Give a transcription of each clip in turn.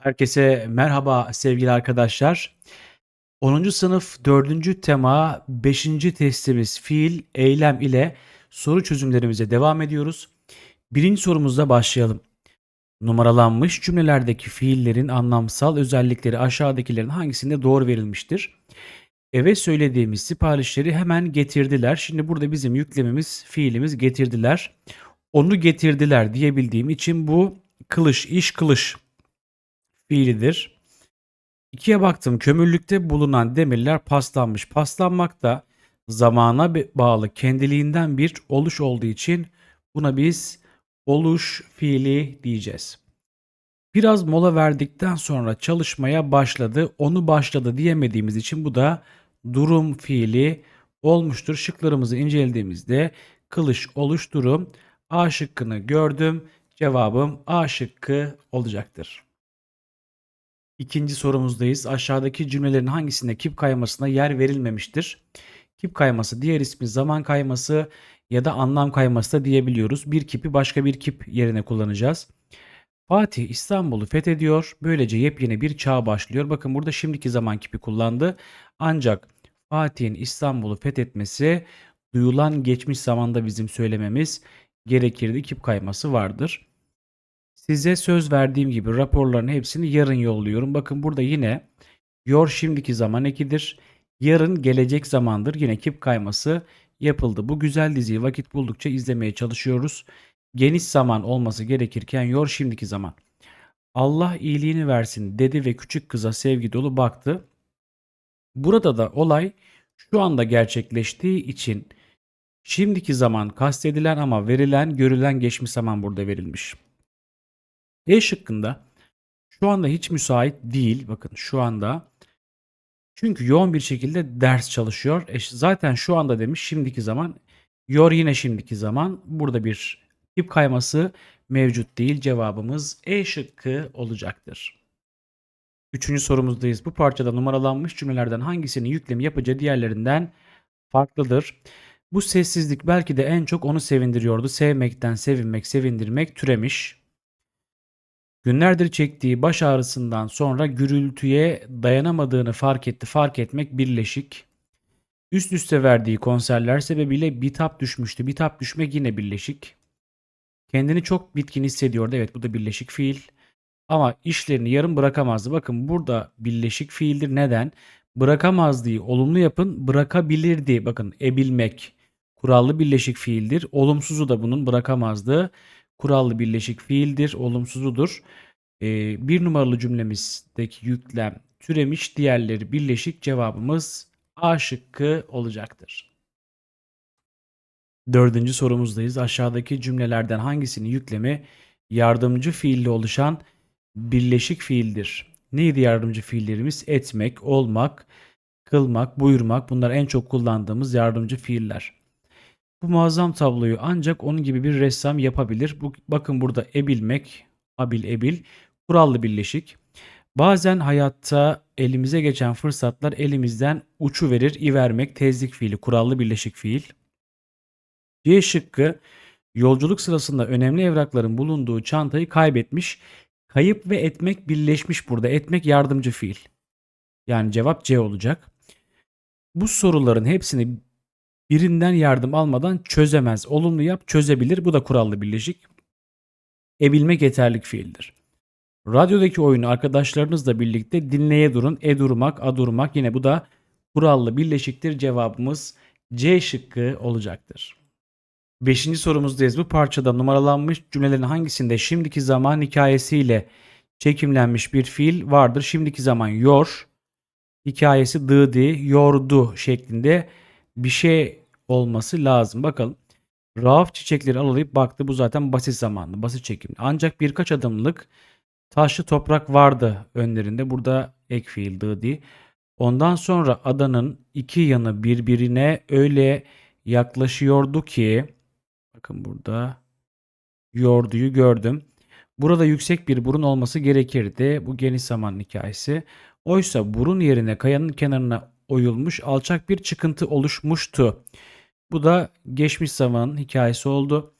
Herkese merhaba sevgili arkadaşlar. 10. sınıf 4. tema 5. testimiz fiil, eylem ile soru çözümlerimize devam ediyoruz. Birinci sorumuzla başlayalım. Numaralanmış cümlelerdeki fiillerin anlamsal özellikleri aşağıdakilerin hangisinde doğru verilmiştir? Eve söylediğimiz siparişleri hemen getirdiler. Şimdi burada bizim yüklemimiz, fiilimiz getirdiler. Onu getirdiler diyebildiğim için bu kılış, iş kılış fiilidir. İkiye baktım. Kömürlükte bulunan demirler paslanmış. Paslanmak da zamana bağlı kendiliğinden bir oluş olduğu için buna biz oluş fiili diyeceğiz. Biraz mola verdikten sonra çalışmaya başladı. Onu başladı diyemediğimiz için bu da durum fiili olmuştur. Şıklarımızı incelediğimizde kılış oluş durum A şıkkını gördüm. Cevabım A şıkkı olacaktır. İkinci sorumuzdayız. Aşağıdaki cümlelerin hangisinde kip kaymasına yer verilmemiştir? Kip kayması diğer ismi zaman kayması ya da anlam kayması da diyebiliyoruz. Bir kipi başka bir kip yerine kullanacağız. Fatih İstanbul'u fethediyor. Böylece yepyeni bir çağ başlıyor. Bakın burada şimdiki zaman kipi kullandı. Ancak Fatih'in İstanbul'u fethetmesi duyulan geçmiş zamanda bizim söylememiz gerekirdi. Kip kayması vardır. Size söz verdiğim gibi raporların hepsini yarın yolluyorum. Bakın burada yine yor şimdiki zaman ekidir. Yarın gelecek zamandır. Yine kip kayması yapıldı. Bu güzel diziyi vakit buldukça izlemeye çalışıyoruz. Geniş zaman olması gerekirken yor şimdiki zaman. Allah iyiliğini versin dedi ve küçük kıza sevgi dolu baktı. Burada da olay şu anda gerçekleştiği için şimdiki zaman kastedilen ama verilen görülen geçmiş zaman burada verilmiş. E şıkkında şu anda hiç müsait değil. Bakın şu anda. Çünkü yoğun bir şekilde ders çalışıyor. E zaten şu anda demiş şimdiki zaman. Yor yine şimdiki zaman. Burada bir tip kayması mevcut değil. Cevabımız E şıkkı olacaktır. Üçüncü sorumuzdayız. Bu parçada numaralanmış cümlelerden hangisinin yüklemi yapacağı diğerlerinden farklıdır? Bu sessizlik belki de en çok onu sevindiriyordu. Sevmekten sevinmek, sevindirmek türemiş. Günlerdir çektiği baş ağrısından sonra gürültüye dayanamadığını fark etti. Fark etmek birleşik. Üst üste verdiği konserler sebebiyle bitap düşmüştü. Bitap düşmek yine birleşik. Kendini çok bitkin hissediyordu. Evet bu da birleşik fiil. Ama işlerini yarım bırakamazdı. Bakın burada birleşik fiildir. Neden? Bırakamazdığı olumlu yapın bırakabilirdi. Bakın ebilmek kurallı birleşik fiildir. Olumsuzu da bunun bırakamazdı kurallı birleşik fiildir, olumsuzudur. Ee, bir numaralı cümlemizdeki yüklem türemiş, diğerleri birleşik cevabımız A şıkkı olacaktır. Dördüncü sorumuzdayız. Aşağıdaki cümlelerden hangisinin yüklemi yardımcı fiille oluşan birleşik fiildir? Neydi yardımcı fiillerimiz? Etmek, olmak, kılmak, buyurmak bunlar en çok kullandığımız yardımcı fiiller. Bu muazzam tabloyu ancak onun gibi bir ressam yapabilir. Bu, bakın burada ebilmek, abil ebil, kurallı birleşik. Bazen hayatta elimize geçen fırsatlar elimizden uçu verir, ivermek, tezlik fiili, kurallı birleşik fiil. C şıkkı yolculuk sırasında önemli evrakların bulunduğu çantayı kaybetmiş. Kayıp ve etmek birleşmiş burada. Etmek yardımcı fiil. Yani cevap C olacak. Bu soruların hepsini birinden yardım almadan çözemez. Olumlu yap çözebilir. Bu da kurallı birleşik. Ebilmek yeterlik fiildir. Radyodaki oyunu arkadaşlarınızla birlikte dinleye durun. E durmak, a durmak yine bu da kurallı birleşiktir. Cevabımız C şıkkı olacaktır. Beşinci sorumuzdayız. Bu parçada numaralanmış cümlelerin hangisinde şimdiki zaman hikayesiyle çekimlenmiş bir fiil vardır? Şimdiki zaman yor, hikayesi dıdi, yordu şeklinde bir şey olması lazım. Bakalım. Rauf çiçekleri alıp baktı. Bu zaten basit zamanlı. Basit çekim. Ancak birkaç adımlık taşlı toprak vardı önlerinde. Burada ek fiil. Ondan sonra adanın iki yanı birbirine öyle yaklaşıyordu ki bakın burada yorduyu gördüm. Burada yüksek bir burun olması gerekirdi. Bu geniş zaman hikayesi. Oysa burun yerine kayanın kenarına oyulmuş alçak bir çıkıntı oluşmuştu. Bu da geçmiş zamanın hikayesi oldu.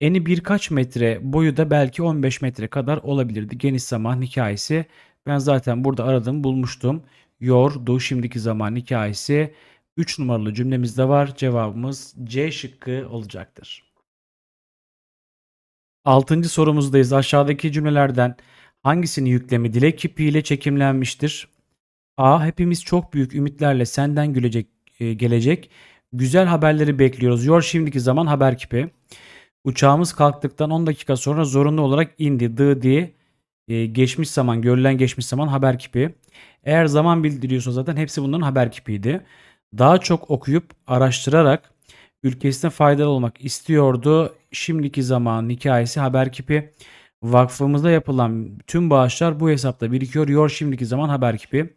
Eni birkaç metre, boyu da belki 15 metre kadar olabilirdi. Geniş zaman hikayesi. Ben zaten burada aradım, bulmuştum. Yordu şimdiki zaman hikayesi. 3 numaralı cümlemizde var. Cevabımız C şıkkı olacaktır. Altıncı sorumuzdayız. Aşağıdaki cümlelerden hangisinin yüklemi dilek kipiyle çekimlenmiştir? A. Hepimiz çok büyük ümitlerle senden gülecek, e, gelecek. Güzel haberleri bekliyoruz. Yor şimdiki zaman haber kipi. Uçağımız kalktıktan 10 dakika sonra zorunlu olarak indi. The diye e, geçmiş zaman, görülen geçmiş zaman haber kipi. Eğer zaman bildiriyorsa zaten hepsi bunların haber kipiydi. Daha çok okuyup araştırarak ülkesine faydalı olmak istiyordu. Şimdiki zaman hikayesi haber kipi. Vakfımızda yapılan tüm bağışlar bu hesapta birikiyor. Yor şimdiki zaman haber kipi.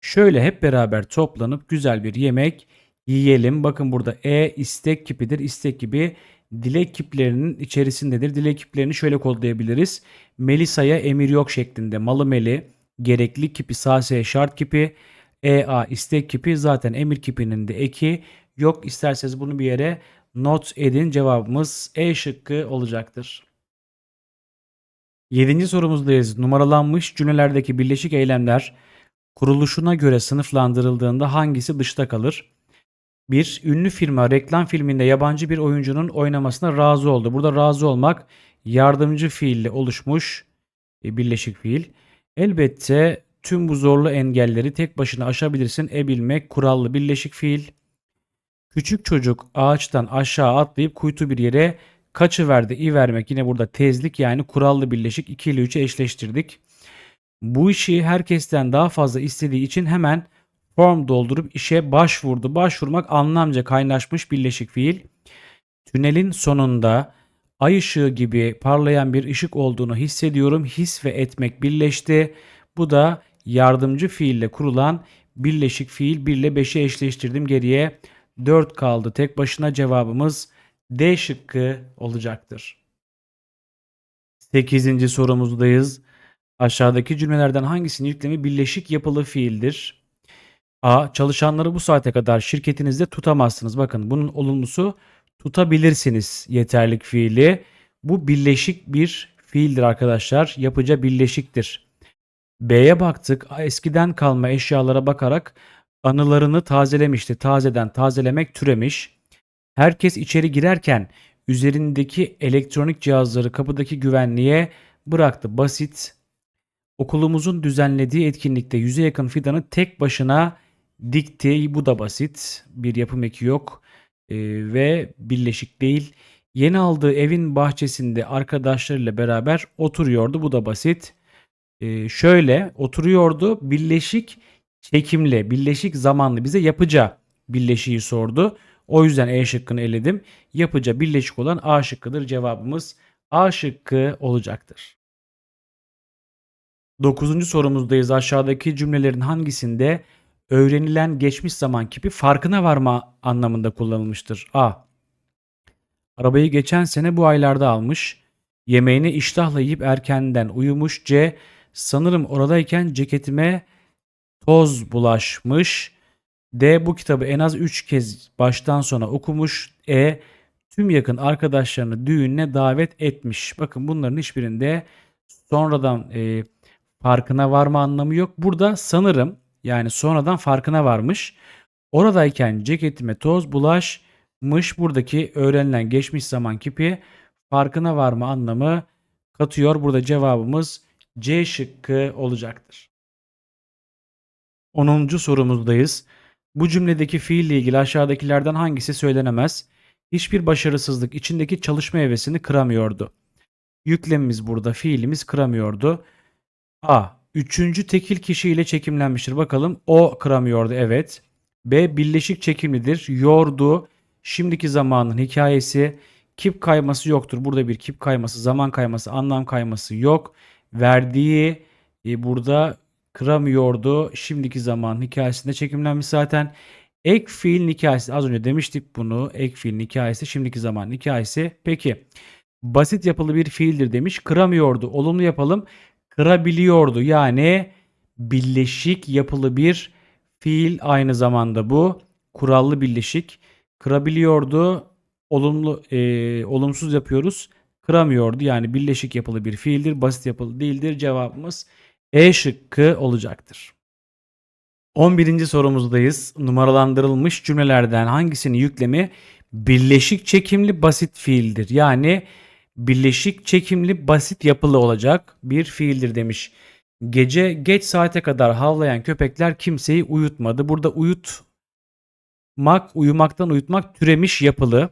Şöyle hep beraber toplanıp güzel bir yemek yiyelim. Bakın burada E istek kipidir. İstek gibi dilek kiplerinin içerisindedir. Dilek kiplerini şöyle kodlayabiliriz. Melisa'ya emir yok şeklinde. Malı meli, gerekli kipi, sase şart kipi, EA istek kipi zaten emir kipinin de eki yok. İsterseniz bunu bir yere not edin. Cevabımız E şıkkı olacaktır. Yedinci sorumuzdayız. Numaralanmış cümlelerdeki birleşik eylemler kuruluşuna göre sınıflandırıldığında hangisi dışta kalır? Bir ünlü firma reklam filminde yabancı bir oyuncunun oynamasına razı oldu. Burada razı olmak yardımcı fiille oluşmuş e, birleşik fiil. Elbette tüm bu zorlu engelleri tek başına aşabilirsin. Ebilmek kurallı birleşik fiil. Küçük çocuk ağaçtan aşağı atlayıp kuytu bir yere kaçıverdi. i vermek yine burada tezlik yani kurallı birleşik 2 ile 3'ü eşleştirdik. Bu işi herkesten daha fazla istediği için hemen form doldurup işe başvurdu. Başvurmak anlamca kaynaşmış birleşik fiil. Tünelin sonunda ay ışığı gibi parlayan bir ışık olduğunu hissediyorum. His ve etmek birleşti. Bu da yardımcı fiille kurulan birleşik fiil 1 ile 5'i eşleştirdim geriye. 4 kaldı. Tek başına cevabımız D şıkkı olacaktır. 8. sorumuzdayız. Aşağıdaki cümlelerden hangisinin yüklemi birleşik yapılı fiildir? A. Çalışanları bu saate kadar şirketinizde tutamazsınız. Bakın bunun olumlusu tutabilirsiniz yeterlik fiili. Bu birleşik bir fiildir arkadaşlar. Yapıca birleşiktir. B'ye baktık. Eskiden kalma eşyalara bakarak anılarını tazelemişti. Tazeden tazelemek türemiş. Herkes içeri girerken üzerindeki elektronik cihazları kapıdaki güvenliğe bıraktı. Basit. Okulumuzun düzenlediği etkinlikte yüze yakın fidanı tek başına dikti. Bu da basit. Bir yapım eki yok ee, ve birleşik değil. Yeni aldığı evin bahçesinde arkadaşlarıyla beraber oturuyordu. Bu da basit. Ee, şöyle oturuyordu. Birleşik çekimli, birleşik zamanlı bize yapıca birleşiği sordu. O yüzden E şıkkını eledim. Yapıca birleşik olan A şıkkıdır. Cevabımız A şıkkı olacaktır. Dokuzuncu sorumuzdayız. Aşağıdaki cümlelerin hangisinde öğrenilen geçmiş zaman kipi farkına varma anlamında kullanılmıştır? A. Arabayı geçen sene bu aylarda almış. Yemeğini iştahla yiyip erkenden uyumuş. C. Sanırım oradayken ceketime toz bulaşmış. D. Bu kitabı en az 3 kez baştan sona okumuş. E. Tüm yakın arkadaşlarını düğününe davet etmiş. Bakın bunların hiçbirinde sonradan e, farkına varma anlamı yok. Burada sanırım yani sonradan farkına varmış. Oradayken ceketime toz bulaşmış. Buradaki öğrenilen geçmiş zaman kipi farkına varma anlamı katıyor. Burada cevabımız C şıkkı olacaktır. 10. sorumuzdayız. Bu cümledeki fiille ilgili aşağıdakilerden hangisi söylenemez? Hiçbir başarısızlık içindeki çalışma hevesini kıramıyordu. Yüklemimiz burada fiilimiz kıramıyordu. A. Üçüncü tekil kişiyle çekimlenmiştir. Bakalım o kıramıyordu evet. B. Birleşik çekimlidir. Yordu. Şimdiki zamanın hikayesi. Kip kayması yoktur. Burada bir kip kayması, zaman kayması, anlam kayması yok. Verdiği e, burada kıramıyordu. Şimdiki zaman hikayesinde çekimlenmiş zaten. Ek fiil hikayesi az önce demiştik bunu. Ek fiil hikayesi şimdiki zaman hikayesi. Peki basit yapılı bir fiildir demiş. Kıramıyordu. Olumlu yapalım. Kırabiliyordu. Yani birleşik yapılı bir fiil aynı zamanda bu. Kurallı birleşik. Kırabiliyordu. olumlu e, olumsuz yapıyoruz. Kıramıyordu. Yani birleşik yapılı bir fiildir. Basit yapılı değildir. Cevabımız E şıkkı olacaktır. 11. sorumuzdayız. Numaralandırılmış cümlelerden hangisinin yüklemi birleşik çekimli basit fiildir? Yani birleşik çekimli basit yapılı olacak bir fiildir demiş. Gece geç saate kadar havlayan köpekler kimseyi uyutmadı. Burada uyutmak, uyumaktan uyutmak türemiş yapılı.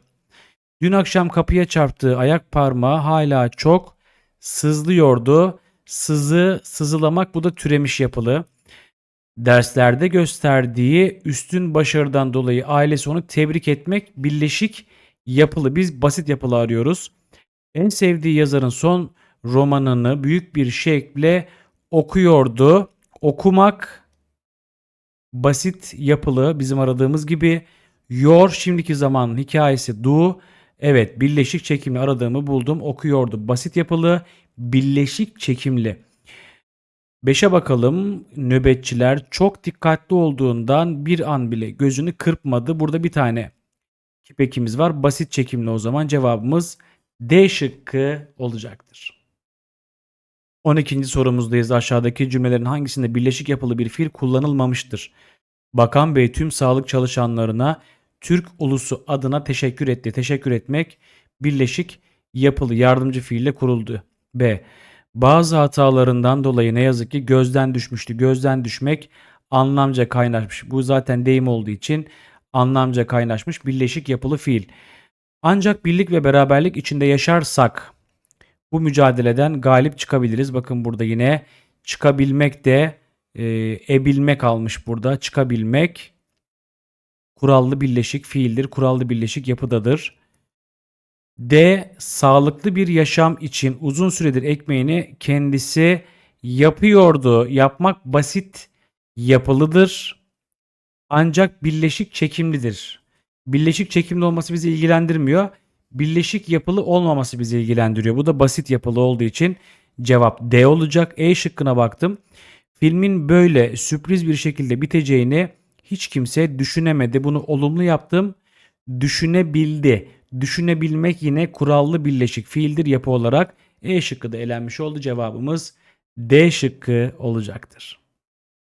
Dün akşam kapıya çarptığı ayak parmağı hala çok sızlıyordu. Sızı, sızılamak bu da türemiş yapılı. Derslerde gösterdiği üstün başarıdan dolayı ailesi onu tebrik etmek birleşik yapılı. Biz basit yapılı arıyoruz. En sevdiği yazarın son romanını büyük bir şekle okuyordu. Okumak basit yapılı bizim aradığımız gibi. Yor şimdiki zamanın hikayesi do. Evet birleşik çekimli aradığımı buldum. Okuyordu basit yapılı birleşik çekimli. 5'e bakalım. Nöbetçiler çok dikkatli olduğundan bir an bile gözünü kırpmadı. Burada bir tane kipekimiz var. Basit çekimli o zaman cevabımız D şıkkı olacaktır. 12. sorumuzdayız. Aşağıdaki cümlelerin hangisinde birleşik yapılı bir fiil kullanılmamıştır? Bakan Bey tüm sağlık çalışanlarına Türk ulusu adına teşekkür etti. Teşekkür etmek birleşik yapılı yardımcı fiille kuruldu. B. Bazı hatalarından dolayı ne yazık ki gözden düşmüştü. Gözden düşmek anlamca kaynaşmış. Bu zaten deyim olduğu için anlamca kaynaşmış birleşik yapılı fiil. Ancak birlik ve beraberlik içinde yaşarsak bu mücadeleden galip çıkabiliriz. Bakın burada yine çıkabilmek de e, ebilmek almış burada. Çıkabilmek kurallı birleşik fiildir. Kurallı birleşik yapıdadır. D. Sağlıklı bir yaşam için uzun süredir ekmeğini kendisi yapıyordu. Yapmak basit yapılıdır. Ancak birleşik çekimlidir. Birleşik çekimli olması bizi ilgilendirmiyor. Birleşik yapılı olmaması bizi ilgilendiriyor. Bu da basit yapılı olduğu için cevap D olacak. E şıkkına baktım. Filmin böyle sürpriz bir şekilde biteceğini hiç kimse düşünemedi. Bunu olumlu yaptım. Düşünebildi. Düşünebilmek yine kurallı birleşik fiildir yapı olarak. E şıkkı da elenmiş oldu. Cevabımız D şıkkı olacaktır.